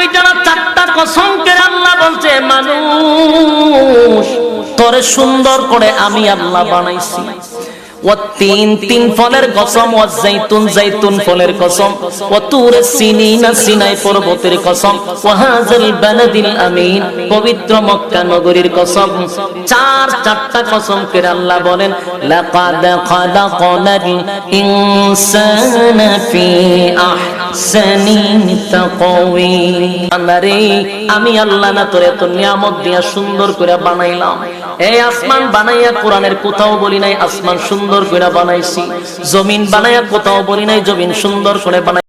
দুইটা চারটা কসম আল্লাহ বলছে, মানুষ, তোরে সুন্দর করে আমি আল্লাহ বানাইছি। ও তিন তিন ফলের কসম, ও জাইতুন জাইতুন ফলের কসম, ও তুর সিনাই পর্বতের কসম, ও আমিন, পবিত্র মক্কা নগরীর কসম। চার, চারটা কসম করে আল্লাহ বলেন, লাকাদ ফি আমি আল্লাহ না তোর এত নিয়ামত দিয়া সুন্দর করে বানাইলাম। এই আসমান বানাইয়া কোরআনের কোথাও বলি নাই, আসমান সুন্দর করে বানাইছি। জমিন বানাইয়া কোথাও বলি নাই, জমিন সুন্দর করে বানাই